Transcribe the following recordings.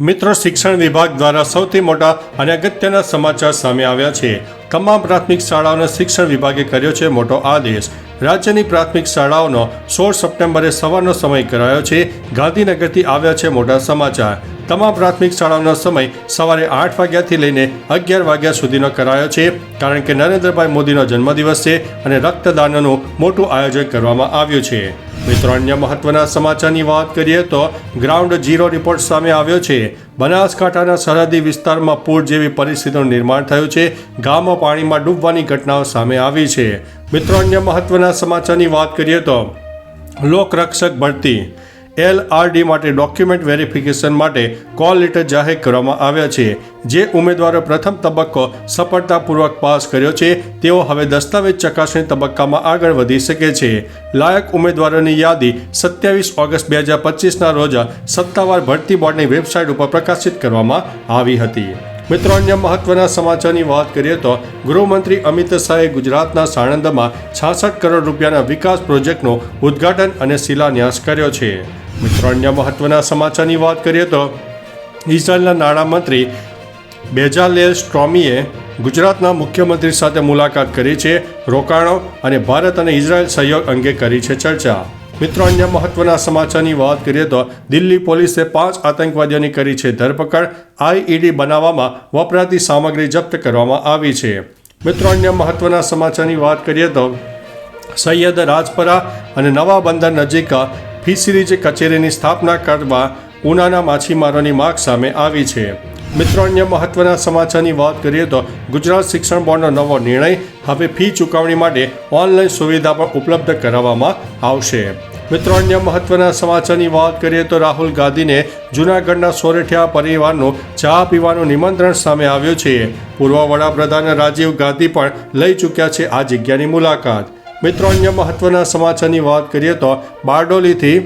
મિત્રો, શિક્ષણ વિભાગ દ્વારા સૌથી મોટા અને અગત્યના સમાચાર સામે આવ્યા છે. તમામ પ્રાથમિક શાળાઓને શિક્ષણ વિભાગે કર્યો છે મોટો આદેશ. રાજ્યની પ્રાથમિક શાળાઓનો સોળ સપ્ટેમ્બરે સવારનો સમય કરાયો છે. ગાંધીનગરથી આવ્યા છે મોટા સમાચાર. તમામ પ્રાથમિક શાળાઓનો સમય સવારે આઠ વાગ્યાથી લઈને અગિયાર વાગ્યા સુધીનો કરાયો છે. કારણ કે નરેન્દ્રભાઈ મોદીનો જન્મદિવસ છે અને રક્તદાનનું મોટું આયોજન કરવામાં આવ્યું છે. મિત્રો, અન્ય મહત્વના સમાચારની વાત કરીએ તો ગ્રાઉન્ડ ઝીરો રિપોર્ટ સામે આવ્યો છે. બનાસકાંઠાના સરહદી વિસ્તારમાં પૂર જેવી પરિસ્થિતિનું નિર્માણ થયું છે. ગામો પાણીમાં ડૂબવાની ઘટનાઓ સામે આવી છે. મિત્રો, અન્ય મહત્વના સમાચારની વાત કરીએ તો લોકરક્ષક ભરતી. એલઆરડી માટે ડોક્યુમેન્ટ વેરિફિકેશન માટે કોલ લેટર જાહેર કરવામાં આવ્યા છે. જે ઉમેદવારો પ્રથમ તબક્કો સફળતાપૂર્વક પાસ કર્યો છે, તેઓ હવે દસ્તાવેજ ચકાસણી તબક્કામાં આગળ વધી શકે છે. લાયક ઉમેદવારોની યાદી સત્યાવીસ ઓગસ્ટ બે હજાર પચીસના રોજ સત્તાવાર ભરતી બોર્ડની વેબસાઇટ ઉપર પ્રકાશિત કરવામાં આવી હતી. મિત્રો, અન્ય મહત્વના સમાચારની વાત કરીએ તો ગૃહમંત્રી અમિત શાહે ગુજરાતના સાણંદમાં છાસઠ કરોડ રૂપિયાના વિકાસ પ્રોજેક્ટનું ઉદ્ઘાટન અને શિલાન્યાસ કર્યો છે. મિત્રો, અન્ય મહત્વના સમાચારની વાત કરીએ તો ઇઝરાયલના નાણામંત્રી બેજાલેલ સ્ટ્રોમીએ ગુજરાતના મુખ્યમંત્રી સાથે મુલાકાત કરી છે, રોકાણો અને ભારત અને ઇઝરાયલ સહયોગ અંગે કરી છે ચર્ચા. મિત્રો, અન્ય મહત્વના સમાચારની વાત કરીએ તો દિલ્હી પોલીસે પાંચ આતંકવાદીઓની કરી છે ધરપકડ. આઈઈડી બનાવવામાં વપરાતી સામગ્રી જપ્ત કરવામાં આવી છે. મિત્રો, અન્ય મહત્વના સમાચારની વાત કરીએ તો સૈયદ રાજપરા અને નવા બંદર નજીક ફિશરીજ કચેરીની સ્થાપના કરવા ઉનાના માછીમારોની માગ સામે આવી છે. મિત્રો, અન્ય મહત્વના સમાચારની વાત કરીએ તો ગુજરાત શિક્ષણ બોર્ડનો નવો નિર્ણય હવે ફી ચૂકવણી માટે ઓનલાઈન સુવિધા પણ ઉપલબ્ધ કરાવવામાં આવશે. મિત્રો, અન્ય મહત્વના સમાચારની વાત કરીએ તો રાહુલ ગાંધીને જૂનાગઢના સોરઠિયા પરિવારનું ચા પીવાનું નિમંત્રણ સામે આવ્યું છે. પૂર્વ વડાપ્રધાન રાજીવ ગાંધી પણ લઈ ચૂક્યા છે આ જગ્યાની મુલાકાત. મિત્રો, અન્ય મહત્વના સમાચારની વાત કરીએ તો બારડોલીથી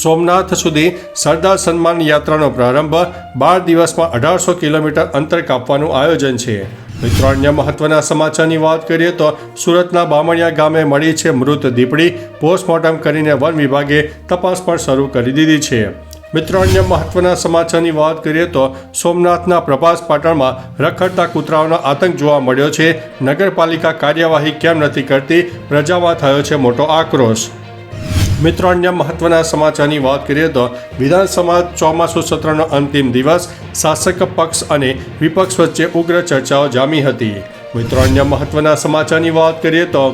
સોમનાથ સુધી સરદાર સન્માન યાત્રાનો પ્રારંભ બાર દિવસમાં અઢારસો કિલોમીટર અંતર કાપવાનું આયોજન છે. મિત્રો, અન્ય મહત્વના સમાચારની વાત કરીએ તો સુરતના બામણિયા ગામે મળી છે મૃત દીપડી. પોસ્ટમોર્ટમ કરીને વન વિભાગે તપાસ પણ શરૂ કરી દીધી છે. મિત્રો, અન્ય મહત્વના સમાચારની વાત કરીએ તો સોમનાથના પ્રભાસ પાટણમાં રખડતા કૂતરાઓનો આતંક જોવા મળ્યો છે. નગરપાલિકા કાર્યવાહી કેમ નથી કરતી? પ્રજામાં થયો છે મોટો આક્રોશ. મિત્રો, અન્ય મહત્વના સમાચારની વાત કરીએ તો વિધાનસભા ચોમાસુ સત્રનો અંતિમ દિવસ, શાસક પક્ષ અને વિપક્ષ વચ્ચે ઉગ્ર ચર્ચાઓ જામી હતી. મિત્રો, અન્ય મહત્વના સમાચારની વાત કરીએ તો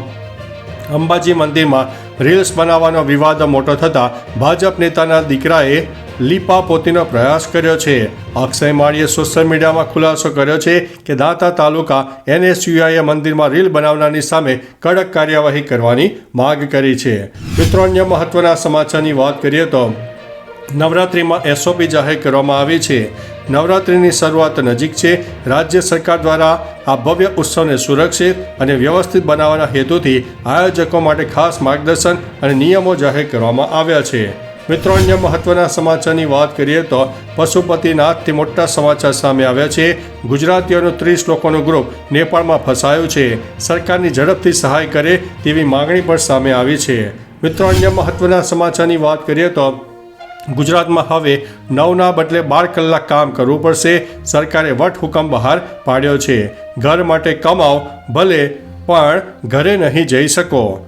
અંબાજી મંદિરમાં રીલ્સ બનાવવાનો વિવાદ મોટો થતાં ભાજપ નેતાના દીકરાએ લીપાપોતીનો પ્રયાસ કર્યો છે. અક્ષય માળીએ સોશિયલ મીડિયામાં ખુલાસો કર્યો છે કે દાંતા તાલુકા એનએસયુઆઈએ મંદિરમાં રીલ બનાવનારની સામે કડક કાર્યવાહી કરવાની માંગ કરી છે. મિત્રો, અન્ય મહત્વના સમાચારની વાત કરીએ તો નવરાત્રિમાં એસઓપી જાહેર કરવામાં આવી છે. નવરાત્રિની શરૂઆત નજીક છે. રાજ્ય સરકાર દ્વારા આ ભવ્ય ઉત્સવને સુરક્ષિત અને વ્યવસ્થિત બનાવવાના હેતુથી આયોજકો માટે ખાસ માર્ગદર્શન અને નિયમો જાહેર કરવામાં આવ્યા છે. મિત્રો, અન્ય મહત્વના સમાચારની વાત કરીએ તો પશુપતિનાથથી મોટા સમાચાર સામે આવ્યા છે. ગુજરાતીઓનું ત્રીસ લોકોનું ગ્રુપ નેપાળમાં ફસાયું છે. સરકારની ઝડપથી સહાય કરે તેવી માંગણી પણ સામે આવી છે. મિત્રો, અન્ય મહત્વના સમાચારની વાત કરીએ તો ગુજરાતમાં હવે નવના બદલે બાર કલાક કામ કરવું પડશે. સરકારે વટ હુકમ બહાર પાડ્યો છે. ઘર માટે કમાઓ ભલે પણ ઘરે નહીં જઈ શકો.